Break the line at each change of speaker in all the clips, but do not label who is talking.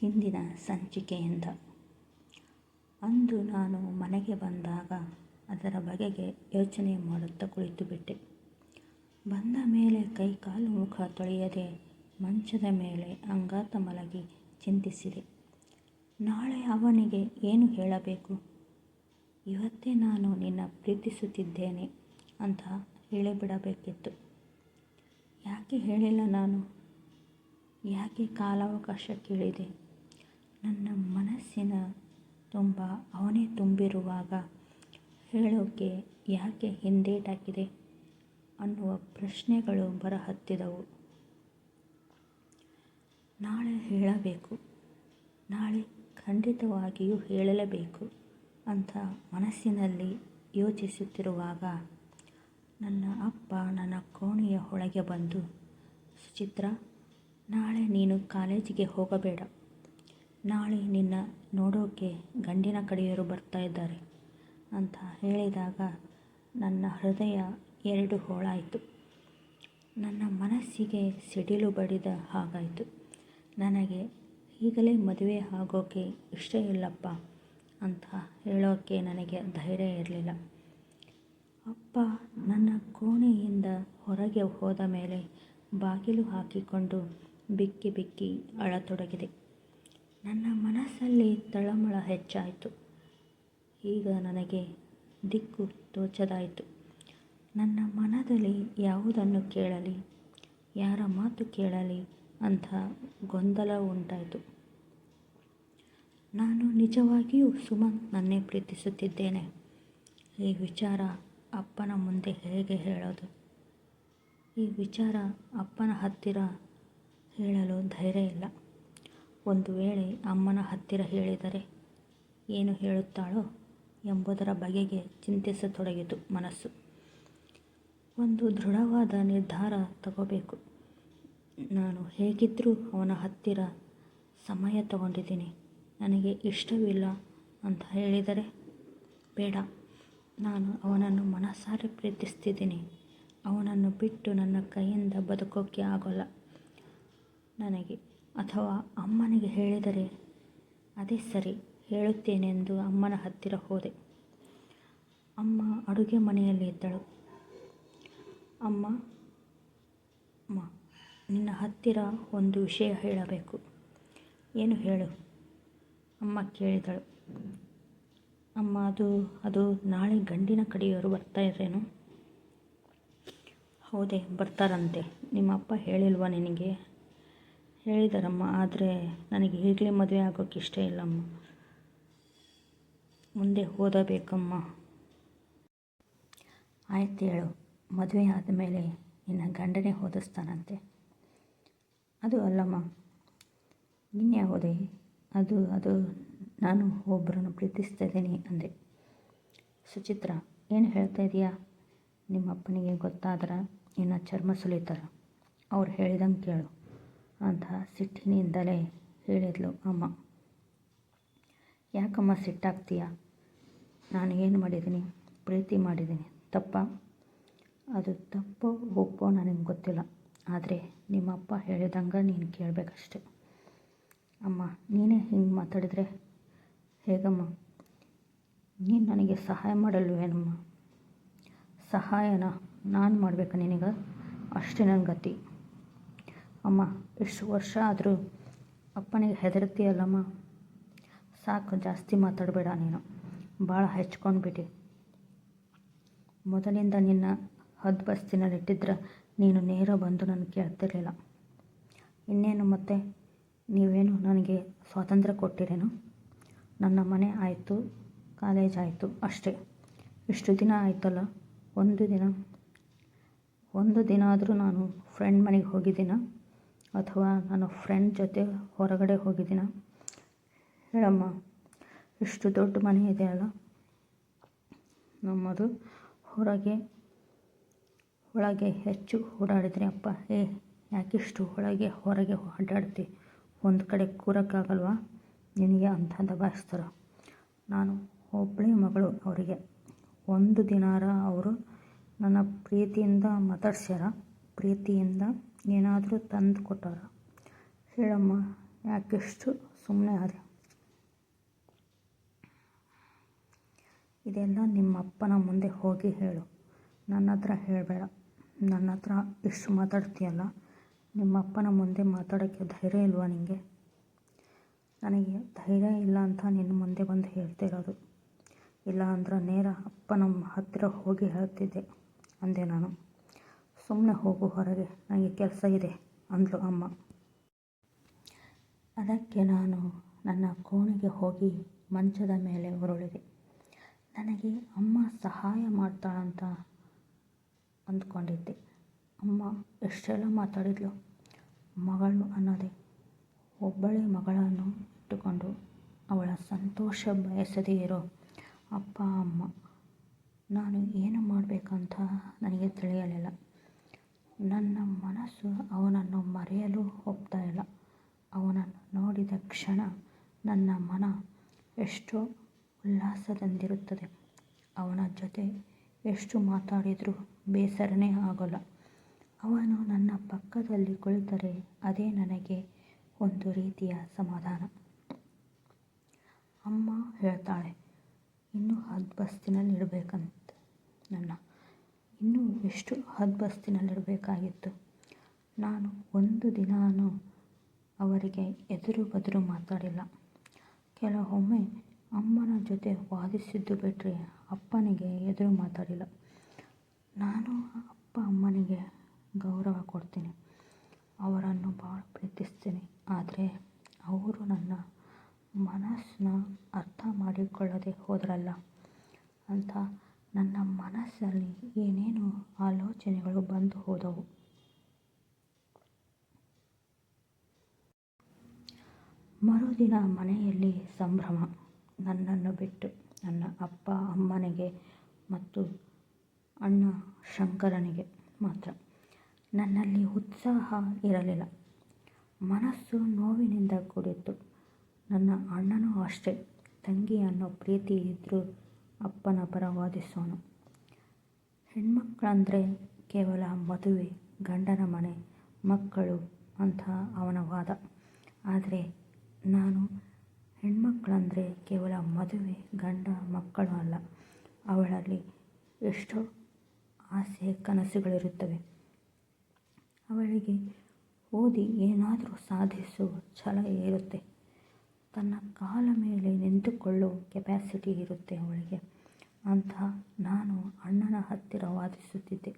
ಹಿಂದಿನ ಸಂಚಿಕೆಯಿಂದ ಅಂದು ನಾನು ಮನೆಗೆ ಬಂದಾಗ ಅದರ ಬಗೆಗೆ ಯೋಚನೆ ಮಾಡುತ್ತಾ ಕುಳಿತುಬಿಟ್ಟೆ. ಬಂದ ಮೇಲೆ ಕೈ ಕಾಲು ಮುಖ ತೊಳೆಯದೆ ಮಂಚದ ಮೇಲೆ ಅಂಗಾತ ಮಲಗಿ ಚಿಂತಿಸಿದೆ. ನಾಳೆ ಅವನಿಗೆ ಏನು ಹೇಳಬೇಕು? ಇವತ್ತೇ ನಾನು ನಿನ್ನ ಪ್ರೀತಿಸುತ್ತಿದ್ದೇನೆ ಅಂತ ಹೇಳಿಬಿಡಬೇಕಿತ್ತು. ಯಾಕೆ ಹೇಳಿಲ್ಲ ನಾನು? ಯಾಕೆ ಕಾಲಾವಕಾಶ ಕೇಳಿದೆ? ನನ್ನ ಮನಸ್ಸಿನ ತುಂಬ ಅವನೇ ತುಂಬಿರುವಾಗ ಹೇಳೋಕೆ ಯಾಕೆ ಹಿಂದೇಟಾಕಿದೆ ಅನ್ನುವ ಪ್ರಶ್ನೆಗಳು ಬರಹತ್ತಿದವು. ನಾಳೆ ಹೇಳಬೇಕು, ನಾಳೆ ಖಂಡಿತವಾಗಿಯೂ ಹೇಳಲೇಬೇಕು ಅಂತ ಮನಸ್ಸಿನಲ್ಲಿ ಯೋಚಿಸುತ್ತಿರುವಾಗ ನನ್ನ ಅಪ್ಪ ನನ್ನ ಕೋಣೆಯ ಒಳಗೆ ಬಂದು, ಸುಚಿತ್ರ ನಾಳೆ ನೀನು ಕಾಲೇಜಿಗೆ ಹೋಗಬೇಡ. ನಾಳೆ ನಿನ್ನ ನೋಡೋಕೆ ಗಂಡಿನ ಕಡೆಯವರು ಬರ್ತಾ ಇದ್ದಾರೆ ಅಂತ ಹೇಳಿದಾಗ ನನ್ನ ಹೃದಯ ಎರಡು ಹೋಳಾಯಿತು ನನ್ನ ಮನಸ್ಸಿಗೆ ಸಿಡಿಲು ಬಡಿದ ಹಾಗಾಯಿತು ನನಗೆ ಈಗಲೇ ಮದುವೆ ಆಗೋಕೆ ಇಷ್ಟ ಇಲ್ಲಪ್ಪ ಅಂತ ಹೇಳೋಕೆ ನನಗೆ ಧೈರ್ಯ ಇರಲಿಲ್ಲ. ಅಪ್ಪ ನನ್ನ ಕೋಣೆಯಿಂದ ಹೊರಗೆ ಹೋದ ಮೇಲೆ ಬಾಗಿಲು ಹಾಕಿಕೊಂಡು ಬಿಕ್ಕಿ ಬಿಕ್ಕಿ ಅಳತೊಡಗಿದೆ. ನನ್ನ ಮನಸ್ಸಲ್ಲಿ ತಳಮಳ ಹೆಚ್ಚಾಯಿತು ಈಗ ನನಗೆ ದಿಕ್ಕು ತೋಚದಾಯಿತು ನನ್ನ ಮನದಲ್ಲಿ ಯಾವುದನ್ನು ಕೇಳಲಿ, ಯಾರ ಮಾತು ಕೇಳಲಿ ಅಂತ ಗೊಂದಲ ಉಂಟಾಯಿತು ನಾನು ನಿಜವಾಗಿಯೂ ಸುಮಂತ್ನನ್ನೇ ಪ್ರೀತಿಸುತ್ತಿದ್ದೇನೆ. ಈ ವಿಚಾರ ಅಪ್ಪನ ಮುಂದೆ ಹೇಗೆ ಹೇಳೋದು? ಈ ವಿಚಾರ ಅಪ್ಪನ ಹತ್ತಿರ ಹೇಳಲು ಧೈರ್ಯ ಇಲ್ಲ. ಒಂದು ವೇಳೆ ಅಮ್ಮನ ಹತ್ತಿರ ಹೇಳಿದರೆ ಏನು ಹೇಳುತ್ತಾಳೋ ಎಂಬುದರ ಬಗೆಗೆ ಚಿಂತಿಸತೊಡಗಿತು ಮನಸ್ಸು. ಒಂದು ದೃಢವಾದ ನಿರ್ಧಾರ ತಗೋಬೇಕು. ನಾನು ಹೇಗಿದ್ದರೂ ಅವನ ಹತ್ತಿರ ಸಮಯ ತಗೊಂಡಿದ್ದೀನಿ. ನನಗೆ ಇಷ್ಟವಿಲ್ಲ ಅಂತ ಹೇಳಿದರೆ? ಬೇಡ, ನಾನು ಅವನನ್ನು ಮನಸಾರೆ ಪ್ರೀತಿಸ್ತಿದ್ದೀನಿ. ಅವನನ್ನು ಬಿಟ್ಟು ನನ್ನ ಕೈಯಿಂದ ಬದುಕೋಕೆ ಆಗೋಲ್ಲ ನನಗೆ. ಅಥವಾ ಅಮ್ಮನಿಗೆ ಹೇಳಿದರೆ? ಅದೇ ಸರಿ, ಹೇಳುತ್ತೇನೆಂದು ಅಮ್ಮನ ಹತ್ತಿರ ಹೋದೆ. ಅಮ್ಮ ಅಡುಗೆ ಮನೆಯಲ್ಲಿ ಇದ್ದಳು. ಅಮ್ಮ, ಮ ನಿನ್ನ ಹತ್ತಿರ ಒಂದು ವಿಷಯ ಹೇಳಬೇಕು. ಏನು ಹೇಳು? ಅಮ್ಮ ಕೇಳಿದಳು. ಅಮ್ಮ ಅದು ಅದು ನಾಳೆ ಗಂಡಿನ ಕಡೆಯವರು ಬರ್ತಾರೇನೋ? ಹೌದೇ ಬರ್ತಾರಂತೆ. ನಿಮ್ಮಪ್ಪ ಹೇಳಿಲ್ವಾ ನಿನಗೆ? ಹೇಳಿದರಮ್ಮ, ಆದರೆ ನನಗೆ ಈಗಲೇ ಮದುವೆ ಆಗೋಕೆ ಇಷ್ಟ ಇಲ್ಲಮ್ಮ. ಮುಂದೆ ಓದಬೇಕಮ್ಮ. ಆಯ್ತು ಹೇಳು, ಮದುವೆ ಆದಮೇಲೆ ನಿನ್ನ ಗಂಡನೇ ಓದಿಸ್ತಾನಂತೆ. ಅದು ಅಲ್ಲಮ್ಮ. ಇನ್ಯಾವುದೇ? ಅದು ಅದು ನಾನು ಒಬ್ಬರನ್ನು ಪ್ರೀತಿಸ್ತಾ ಇದ್ದೀನಿ ಅಂದೆ. ಸುಚಿತ್ರ, ಏನು ಹೇಳ್ತಾ ಇದೀಯಾ? ನಿಮ್ಮಪ್ಪನಿಗೆ ಗೊತ್ತಾದ್ರೆ ನಿನ್ನ ಚರ್ಮ ಸುಲಿತಾರ. ಅವ್ರು ಹೇಳಿದಂಗೆ ಕೇಳು ಅಂತ ಸಿಟ್ಟಿನಿಂದಲೇ ಹೇಳಿದ್ಲು ಅಮ್ಮ. ಯಾಕಮ್ಮ ಸಿಟ್ಟಾಗ್ತೀಯ? ನಾನು ಏನು ಮಾಡಿದ್ದೀನಿ? ಪ್ರೀತಿ ಮಾಡಿದ್ದೀನಿ. ತಪ್ಪ ಅದು ತಪ್ಪು ಒಪ್ಪೋ ನನಗೆ ಗೊತ್ತಿಲ್ಲ. ಆದರೆ ನಿಮ್ಮಪ್ಪ ಹೇಳಿದಂಗೆ ನೀನು ಕೇಳಬೇಕಷ್ಟೆ. ಅಮ್ಮ, ನೀನೇ ಹಿಂಗೆ ಮಾತಾಡಿದರೆ ಹೇಗಮ್ಮ? ನೀನು ನನಗೆ ಸಹಾಯ ಮಾಡಲ್ವೇನಮ್ಮ? ಸಹಾಯನ ನಾನು ಮಾಡಬೇಕಾ ನಿನಗೆ? ಅಷ್ಟೇ ನನ್ನ ಗತಿ. ಅಮ್ಮ ಇಷ್ಟು ವರ್ಷ ಆದರೂ ಅಪ್ಪನಿಗೆ ಹೆದರ್ತೀಯಲ್ಲಮ್ಮ? ಸಾಕು ಜಾಸ್ತಿ ಮಾತಾಡಬೇಡ ನೀನು. ಭಾಳ ಹೆಚ್ಕೊಂಡ್ಬಿಡಿ ಮೊದಲಿಂದ ನಿನ್ನ ಹದ್ಬಸ್ತಿನಲ್ಲಿಟ್ಟಿದ್ರೆ ನೀನು ನೇರ ಬಂದು ನಾನು ಕೇಳ್ತಿರಲಿಲ್ಲ ಇನ್ನೇನು ಮತ್ತೆ? ನೀವೇನು ನನಗೆ ಸ್ವಾತಂತ್ರ್ಯ ಕೊಟ್ಟಿರೇನು? ನನ್ನ ಮನೆ ಆಯಿತು ಕಾಲೇಜ್ ಆಯಿತು ಅಷ್ಟೇ. ಇಷ್ಟು ದಿನ ಆಯ್ತಲ್ಲ, ಒಂದು ದಿನ ಒಂದು ದಿನ ಆದರೂ ನಾನು ಫ್ರೆಂಡ್ ಮನೆಗೆ ಹೋಗಿದ್ದೀನಾ? ಅಥವಾ ನನ್ನ ಫ್ರೆಂಡ್ ಜೊತೆ ಹೊರಗಡೆ ಹೋಗಿದ್ದೀನ ಹೇಳಮ್ಮ. ಇಷ್ಟು ದೊಡ್ಡ ಮನೆ ಇದೆ ಅಲ್ಲ ನಮ್ಮದು. ಹೊರಗೆ, ಒಳಗೆ ಹೆಚ್ಚು ಓಡಾಡಿದ್ರಿ ಅಪ್ಪ, ಏ, ಯಾಕಿಷ್ಟು ಒಳಗೆ ಹೊರಗೆ ಅಡ್ಡಾಡ್ತಿ? ಒಂದು ಕಡೆ ಕೂರೋಕ್ಕಾಗಲ್ವಾ ನಿನಗೆ ಅಂತ ದಬಾಯಿಸ್ತಾರೆ. ನಾನು ಒಬ್ಬಳೇ ಮಗಳು ಅವರಿಗೆ. ಒಂದು ದಿನಾರ ಅವರು ನನ್ನ ಪ್ರೀತಿಯಿಂದ ಮಾತಾಡ್ಸ್ಯಾರ? ಪ್ರೀತಿಯಿಂದ ಏನಾದರೂ ತಂದು ಕೊಟ್ಟಾರ ಹೇಳಮ್ಮ, ಯಾಕೆಷ್ಟು ಸುಮ್ಮನೆ ಆದರೆ? ಇದೆಲ್ಲ ನಿಮ್ಮ ಅಪ್ಪನ ಮುಂದೆ ಹೋಗಿ ಹೇಳು. ನನ್ನ ಹತ್ರ ಹೇಳಬೇಡ. ನನ್ನ ಹತ್ರ ಇಷ್ಟು ಮಾತಾಡ್ತೀಯಲ್ಲ? ನಿಮ್ಮ ಅಪ್ಪನ ಮುಂದೆ ಮಾತಾಡೋಕ್ಕೆ ಧೈರ್ಯ ಇಲ್ವಾ ನಿನಗೆ ನನಗೆ ಧೈರ್ಯ ಇಲ್ಲ ಅಂತ ನಿನ್ನ ಮುಂದೆ ಬಂದು ಹೇಳ್ತಿರೋದು. ಇಲ್ಲ ಅಂದ್ರೆ ನೇರ ಅಪ್ಪನ ಹತ್ತಿರ ಹೋಗಿ ಹೇಳ್ತಿದ್ದೆ, ಅಂದೆ ನಾನು. ಸುಮ್ಮನೆ ಹೋಗು ಹೊರಗೆ. ನನಗೆ ಕೆಲಸ ಇದೆ ಅಂದಳು ಅಮ್ಮ. ಅದಕ್ಕೆ ನಾನು ನನ್ನ ಕೋಣೆಗೆ ಹೋಗಿ ಮಂಚದ ಮೇಲೆ ಉರುಳಿದೆ. ನನಗೆ ಅಮ್ಮ ಸಹಾಯ ಮಾಡ್ತಾಳಂತ ಅಂದ್ಕೊಂಡಿದ್ದೆ. ಅಮ್ಮ ಎಷ್ಟೆಲ್ಲ ಮಾತಾಡಿದ್ಲು? ಮಗಳು ಅನ್ನೋದೇ. ಒಬ್ಬಳೇ ಮಗಳನ್ನು ಇಟ್ಟುಕೊಂಡು ಅವಳ ಸಂತೋಷ ಬಯಸದೇ ಇರೋ ಅಪ್ಪ, ಅಮ್ಮ. ನಾನು ಏನು ಮಾಡಬೇಕಂತ ನನಗೆ ತಿಳಿಯಲಿಲ್ಲ. ನನ್ನ ಮನಸ್ಸು ಅವನನ್ನು ಮರೆಯಲು ಹೋಗ್ತಾ ಇಲ್ಲ. ಅವನನ್ನು ನೋಡಿದ ಕ್ಷಣ ನನ್ನ ಮನ ಎಷ್ಟೋ ಉಲ್ಲಾಸದಿಂದಿರುತ್ತದೆ ಅವನ ಜೊತೆ ಎಷ್ಟು ಮಾತಾಡಿದರೂ ಬೇಸರನೇ ಆಗೋಲ್ಲ. ಅವನು ನನ್ನ ಪಕ್ಕದಲ್ಲಿ ಕುಳಿತರೆ ಅದೇ ನನಗೆ ಒಂದು ರೀತಿಯ ಸಮಾಧಾನ. ಅಮ್ಮ ಹೇಳ್ತಾಳೆ, ಇನ್ನೂ ಹದ್ಬಸ್ತಿನಲ್ಲಿಡಬೇಕಂತ ನನ್ನ ಇನ್ನೂ ಎಷ್ಟು ಹದ್ಬಸ್ತಿನಲ್ಲಿರಬೇಕಾಗಿತ್ತು ನಾನು ಒಂದು ದಿನಾನೂ ಅವರಿಗೆ ಎದುರು ಬದುರು ಮಾತಾಡಿಲ್ಲ. ಕೆಲವೊಮ್ಮೆ ಅಮ್ಮನ ಜೊತೆ ವಾದಿಸಿದ್ದು ಬಿಟ್ಟರೆ ಅಪ್ಪನಿಗೆ ಎದುರು ಮಾತಾಡಿಲ್ಲ. ನಾನು ಅಪ್ಪ ಅಮ್ಮನಿಗೆ ಗೌರವ ಕೊಡ್ತೀನಿ. ಅವರನ್ನು ಭಾಳ ಪ್ರೀತಿಸ್ತೀನಿ. ಆದರೆ ಅವರು ನನ್ನ ಮನಸ್ಸನ್ನ ಅರ್ಥ ಮಾಡಿಕೊಳ್ಳದೆ ಹೋದ್ರಲ್ಲ ಅಂತ ನನ್ನ ಮನಸ್ಸಲ್ಲಿ ಏನೇನೋ ಆಲೋಚನೆಗಳು ಬಂದು ಹೋದವು. ಮರುದಿನ ಮನೆಯಲ್ಲಿ ಸಂಭ್ರಮ. ನನ್ನನ್ನು ಬಿಟ್ಟು ನನ್ನ ಅಪ್ಪ, ಅಮ್ಮನಿಗೆ ಮತ್ತು ಅಣ್ಣ ಶಂಕರನಿಗೆ ಮಾತ್ರ. ನನ್ನಲ್ಲಿ ಉತ್ಸಾಹ ಇರಲಿಲ್ಲ. ಮನಸ್ಸು ನೋವಿನಿಂದ ಕೂಡಿತ್ತು. ನನ್ನ ಅಣ್ಣನೂ ಅಷ್ಟೇ. ತಂಗಿ ಅನ್ನೋ ಪ್ರೀತಿ ಇದ್ದರೂ ಅಪ್ಪನ ಪರ ವಾದಿಸೋನು ಹೆಣ್ಮಕ್ಕಳಂದರೆ ಕೇವಲ ಮದುವೆ, ಗಂಡನ ಮನೆ, ಮಕ್ಕಳು ಅಂತ ಅವನ ವಾದ. ಆದರೆ ನಾನು ಹೆಣ್ಮಕ್ಕಳಂದರೆ ಕೇವಲ ಮದುವೆ, ಗಂಡ, ಮಕ್ಕಳು ಅಲ್ಲ. ಅವಳಲ್ಲಿ ಎಷ್ಟೋ ಆಸೆ, ಕನಸುಗಳಿರುತ್ತವೆ. ಅವಳಿಗೆ ಓದಿ ಏನಾದರೂ ಸಾಧಿಸುವ ಛಲ ಇರುತ್ತೆ. ತನ್ನ ಕಾಲ ಮೇಲೆ ನಿಂತುಕೊಳ್ಳೋ ಕೆಪ್ಯಾಸಿಟಿ ಇರುತ್ತೆ ಅವಳಿಗೆ. ಅಂತ ನಾನು ಅಣ್ಣನ ಹತ್ತಿರ ವಾದಿಸುತ್ತಿದ್ದೆ.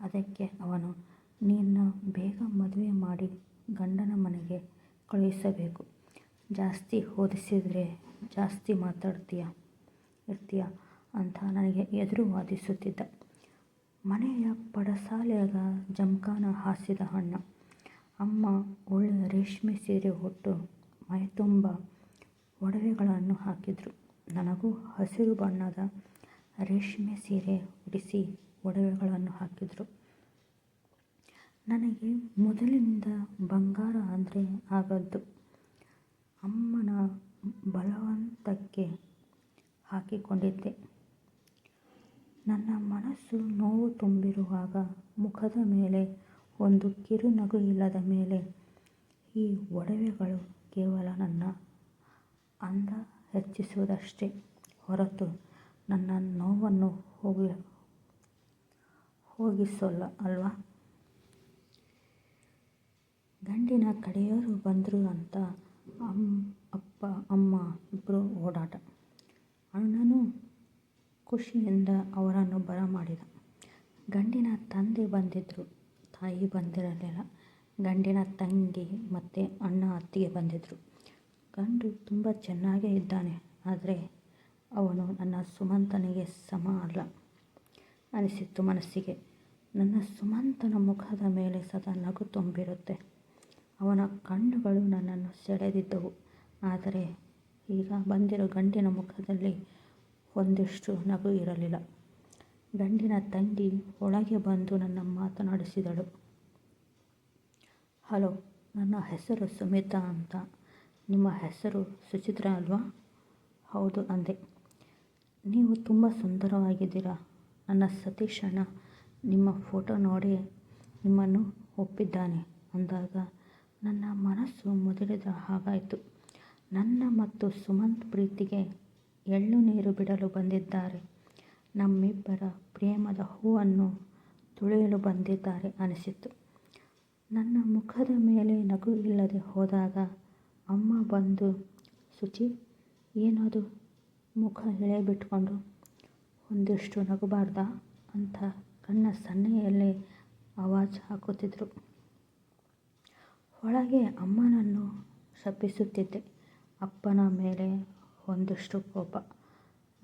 ಅದಕ್ಕೆ ಅವನು, ನಿನ್ನ ಬೇಗ ಮದುವೆ ಮಾಡಿ ಗಂಡನ ಮನೆಗೆ ಕಳುಹಿಸಬೇಕು. ಜಾಸ್ತಿ ಓದಿಸಿದರೆ ಜಾಸ್ತಿ ಮಾತಾಡ್ತೀಯ? ಇರ್ತೀಯ? ಅಂತ ನನಗೆ ಎದುರು ವಾದಿಸುತ್ತಿದ್ದ. ಮನೆಯ ಪಡಸಾಲೆಯಾಗ ಜಮಖಾನ ಹಾಸಿದ ಅಣ್ಣ. ಅಮ್ಮ ಒಳ್ಳೆಯ ರೇಷ್ಮೆ ಸೀರೆ ಉಟ್ಟು ಮೈತುಂಬ ಒಡವೆಗಳನ್ನು ಹಾಕಿದರು. ನನಗೂ ಹಸಿರು ಬಣ್ಣದ ರೇಷ್ಮೆ ಸೀರೆ ಉಡಿಸಿ ಒಡವೆಗಳನ್ನು ಹಾಕಿದರು. ನನಗೆ ಮೊದಲಿನಿಂದ ಬಂಗಾರ ಅಂದರೆ ಆಗದ್ದು. ಅಮ್ಮನ ಬಲವಂತಕ್ಕೆ ಹಾಕಿಕೊಂಡಿದ್ದೆ. ನನ್ನ ಮನಸ್ಸು ನೋವು ತುಂಬಿರುವಾಗ ಮುಖದ ಮೇಲೆ ಒಂದು ಕಿರುನಗು ಇಲ್ಲದ ಮೇಲೆ ಈ ಒಡವೆಗಳು ಕೇವಲ ನನ್ನ ಅಂದ ಹೆಚ್ಚಿಸುವುದಷ್ಟೇ ಹೊರತು ನನ್ನ ನೋವನ್ನು ಹೋಗಿ ಹೋಗಿಸೋಲ್ಲ ಅಲ್ವಾ? ಗಂಡಿನ ಕಡೆಯವರು ಬಂದರು ಅಂತ ಅಮ್ಮ ಅಪ್ಪ, ಅಮ್ಮ ಇಬ್ಬರು ಓಡಾಟ. ಅಣ್ಣನೂ ಖುಷಿಯಿಂದ ಅವರನ್ನು ಬರಮಾಡಿದ. ಗಂಡಿನ ತಂದೆ ಬಂದಿದ್ದರು ತಾಯಿ ಬಂದಿರಲಿಲ್ಲ. ಗಂಡಿನ ತಂಗಿ ಮತ್ತು ಅಣ್ಣ ಅತ್ತಿಗೆ ಬಂದಿದ್ದರು ಗಂಡು ತುಂಬ ಚೆನ್ನಾಗೇ ಇದ್ದಾನೆ, ಆದರೆ ಅವನು ನನ್ನ ಸುಮಂತನಿಗೆ ಸಮ ಅಲ್ಲ ಅನಿಸಿತ್ತು ಮನಸ್ಸಿಗೆ. ನನ್ನ ಸುಮಂತನ ಮುಖದ ಮೇಲೆ ಸದಾ ನಗು ತುಂಬಿರುತ್ತೆ. ಅವನ ಕಣ್ಣುಗಳು ನನ್ನನ್ನು ಸೆಳೆದಿದ್ದವು, ಆದರೆ ಈಗ ಬಂದಿರೋ ಗಂಡಿನ ಮುಖದಲ್ಲಿ ಒಂದಿಷ್ಟು ನಗು ಇರಲಿಲ್ಲ. ಗಂಡಿನ ತಂಗಿ ಒಳಗೆ ಬಂದು ನನ್ನ ಮಾತನಾಡಿಸಿದಳು. ಹಲೋ, ನನ್ನ ಹೆಸರು ಸುಮಿತಾ ಅಂತ. ನಿಮ್ಮ ಹೆಸರು ಸುಚಿತ್ರ ಅಲ್ವಾ? ಹೌದು ಅಂದೆ. ನೀವು ತುಂಬ ಸುಂದರವಾಗಿದ್ದೀರಾ. ನನ್ನ ಸತೀಶ್ ಅಣ್ಣ ನಿಮ್ಮ ಫೋಟೋ ನೋಡಿ ನಿಮ್ಮನ್ನು ಒಪ್ಪಿದ್ದಾನೆ ಅಂದಾಗ ನನ್ನ ಮನಸ್ಸು ಮುದುಡಿದ ಹಾಗಾಯಿತು. ನನ್ನ ಮತ್ತು ಸುಮಂತ್ ಪ್ರೀತಿಗೆ ಎಳ್ಳು ನೀರು ಬಿಡಲು ಬಂದಿದ್ದಾರೆ. ನಮ್ಮಿಬ್ಬರ ಪ್ರೇಮದ ಹೂವನ್ನು ತುಳಿಯಲು ಬಂದಿದ್ದಾರೆ ಅನಿಸಿತು ನನ್ನ ಮುಖದ ಮೇಲೆ ನಗು ಇಲ್ಲದೆ ಹೋದಾಗ ಅಮ್ಮ ಬಂದು ಶುಚಿ ಏನದು? ಮುಖ ಎಳೆ ಬಿಟ್ಕೊಂಡು, ಒಂದಿಷ್ಟು ನಗಬಾರ್ದಾ? ಅಂತ ಕಣ್ಣ ಸನ್ನೆಯಲ್ಲಿ ಆವಾಜ್ ಹಾಕುತ್ತಿದ್ದರು ಒಳಗೆ ಅಮ್ಮನನ್ನು ಶಪಿಸುತ್ತಿದ್ದೆ. ಅಪ್ಪನ ಮೇಲೆ ಒಂದಿಷ್ಟು ಕೋಪ.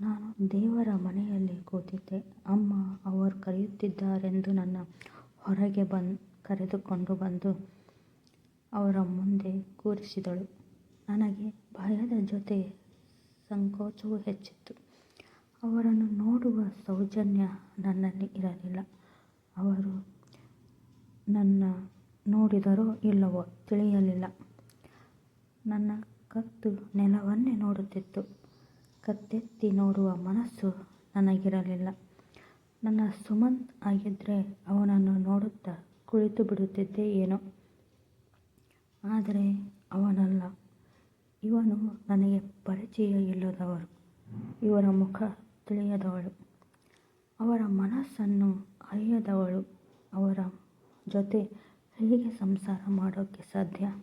ನಾನು ದೇವರ ಮನೆಯಲ್ಲಿ ಕೂತಿದ್ದೆ. ಅಮ್ಮ ಅವರು ಕರೆಯುತ್ತಿದ್ದಾರೆಂದು ನನ್ನ ಹೊರಗೆ ಬಂದು ಕರೆದುಕೊಂಡು ಬಂದು ಅವರ ಮುಂದೆ ಕೂರಿಸಿದಳು. ನನಗೆ ಭಯದ ಜೊತೆ ಸಂಕೋಚವೂ ಹೆಚ್ಚಿತ್ತು. ಅವರನ್ನು ನೋಡುವ ಸೌಜನ್ಯ ನನ್ನಲ್ಲಿ ಇರಲಿಲ್ಲ. ಅವರು ನನ್ನ ನೋಡಿದರೋ ಇಲ್ಲವೋ ತಿಳಿಯಲಿಲ್ಲ. ನನ್ನ ಕತ್ತು ನೆಲವನ್ನೇ ನೋಡುತ್ತಿತ್ತು. ಕತ್ತೆತ್ತಿ ನೋಡುವ ಮನಸ್ಸು ನನಗಿರಲಿಲ್ಲ. ನನ್ನ ಸುಮಂತ್ ಆಗಿದ್ದರೆ ಅವನನ್ನು ನೋಡುತ್ತಾ ಕುಳಿತು ಬಿಡುತ್ತಿದ್ದೆ ಏನೋ. ಆದರೆ ಅವನಲ್ಲ. ಇವನು ನನಗೆ ಪರಿಚಯ ಇಲ್ಲದವರು ಇವರ ಮುಖ ತಿಳಿಯದವಳು. ಅವರ ಮನಸ್ಸನ್ನು ಅರಿಯದವಳು. ಅವರ ಜೊತೆ ಹೇಗೆ ಸಂಸಾರ ಮಾಡೋಕ್ಕೆ ಸಾಧ್ಯ?